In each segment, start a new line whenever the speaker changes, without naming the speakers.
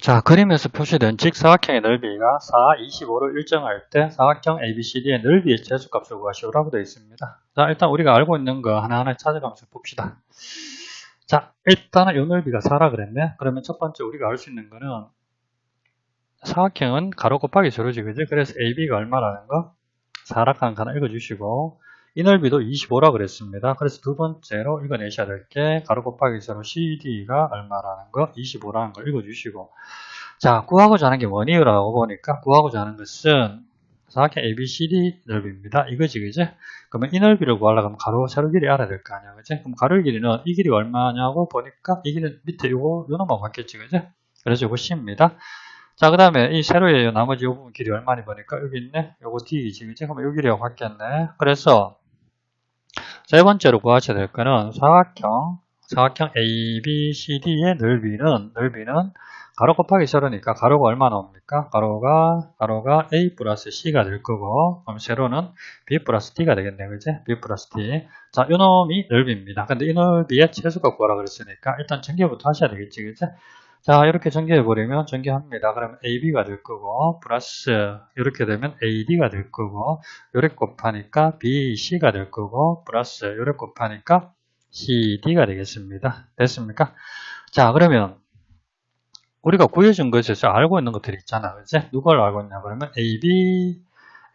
자, 그림에서 표시된 직사각형의 넓이가 4, 25를 일정할 때 사각형 ABCD의 넓이의 최소값을 구하시오라고 되어 있습니다. 자, 일단 우리가 알고 있는 거 하나하나 찾아가면서 봅시다. 자, 일단은 이 넓이가 4라 그랬네. 그러면 첫 번째 우리가 알 수 있는 거는 사각형은 가로 곱하기 세로지, 그지? 그래서 AB가 얼마라는 거? 4락 하나 읽어주시고 이 넓이도 25라 그랬습니다. 그래서 두 번째로 읽어내셔야 될 게 가로 곱하기 세로 CD가 얼마라는 거 25라는 걸 읽어주시고 자 구하고자 하는 게 원이유라고 보니까 구하고자 하는 것은 사각형 ABCD 넓이입니다. 이거지 그지? 그러면 이 넓이를 구하려고 하면 가로 세로 길이 알아야 될 거 아니야 그지? 그럼 가로 길이는 이 길이 얼마냐고 보니까 이 길이 밑에 요거 요 놈하고 같겠지 그지? 그래서 요거 C입니다. 자, 그 다음에 이 세로의 나머지 요 부분 길이 얼마니 보니까 여기 있네. 요거 D이지, 그지? 그러면 요 길이하고 같겠네. 그래서 세 번째로 구하셔야 될 거는 사각형, 사각형 ABCD의 넓이는, 넓이는 가로 곱하기 세로니까 가로가 얼마 나옵니까? 가로가, 가로가 A 플러스 C가 될 거고, 그럼 세로는 B 플러스 D가 되겠네, 그지? B 플러스 D. 자, 요 놈이 넓이입니다. 근데 이 넓이의 최소값 구하라 그랬으니까 일단 전개부터 하셔야 되겠지, 그지? 자, 이렇게 전개해버리면 전개합니다. 그러면 AB가 될 거고, 플러스, 이렇게 되면 AD가 될 거고, 요렇게 곱하니까 BC가 될 거고, 플러스, 요렇게 곱하니까 CD가 되겠습니다. 됐습니까? 자, 그러면, 우리가 구해준 것에서 알고 있는 것들이 있잖아. 그지? 누굴 알고 있냐? 그러면 AB,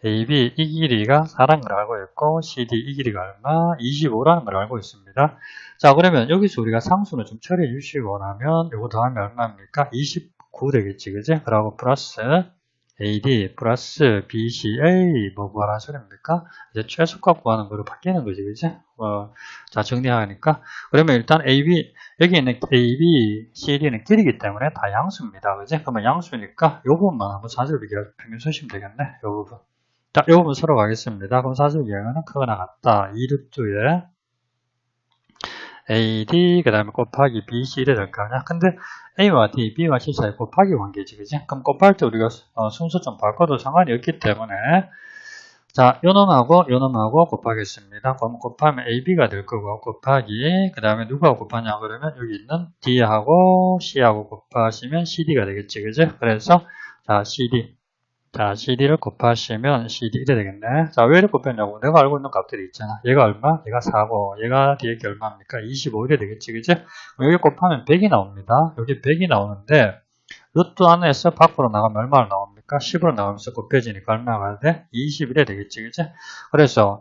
AB 이 길이가 4라는 걸 알고 있고, CD 이 길이가 얼마? 25라는 걸 알고 있습니다. 자, 그러면 여기서 우리가 상수는 좀 처리해 주시고 나면 요거 더하면 얼마입니까? 29 되겠지, 그지? 그러고 플러스 AD 플러스 BCA 뭐 구하라는 소리입니까? 이제 최소값 구하는 거로 바뀌는 거지, 그지? 어, 자, 정리하니까. 그러면 일단 AB, 여기 있는 AB, CD는 길이기 때문에 다 양수입니다, 그지? 그러면 양수니까 요 부분만 한번 비교해서 평균 쓰시면 되겠네, 요 부분. 자, 요 부분 서로 가겠습니다. 그럼 사절 비교는 크거나 같다. 2륙두에 AD 그 다음에 곱하기 BC 이래 될거 아니야? 근데 A와 D, B와 C 사이 곱하기 관계지 그지? 그럼 곱할 때 우리가 어, 순서 좀 바꿔도 상관이 없기 때문에 자, 요 놈하고 요 놈하고 곱하겠습니다. 그럼 곱하면 AB가 될 거고 곱하기 그 다음에 누가 곱하냐 그러면 여기 있는 D하고 C하고 곱하시면 CD가 되겠지 그지? 그래서 자 CD 자, CD를 곱하시면 CD 이래 되겠네. 자, 왜 이렇게 곱했냐고. 내가 알고 있는 값들이 있잖아. 얘가 얼마? 얘가 4고, 얘가 뒤에 게 얼마입니까? 25 이래 되겠지, 그지? 여기 곱하면 100이 나옵니다. 여기 100이 나오는데, 루트 안에서 밖으로 나가면 얼마로 나옵니까? 10으로 나오면서 곱해지니까 얼마가 돼? 20 이래 되겠지, 그지? 그래서,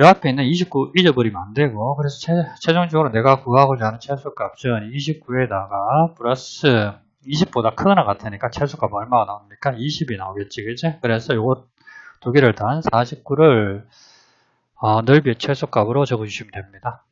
요 앞에 있는 29 잊어버리면 안 되고, 그래서 최, 최종적으로 내가 구하고자 하는 최소 값은 29에다가 플러스 20보다 크거나 같으니까 최소값 얼마가 나옵니까? 20이 나오겠지, 그지? 그래서 요거 두 개를 단 49를 어, 넓이의 최소값으로 적어주시면 됩니다.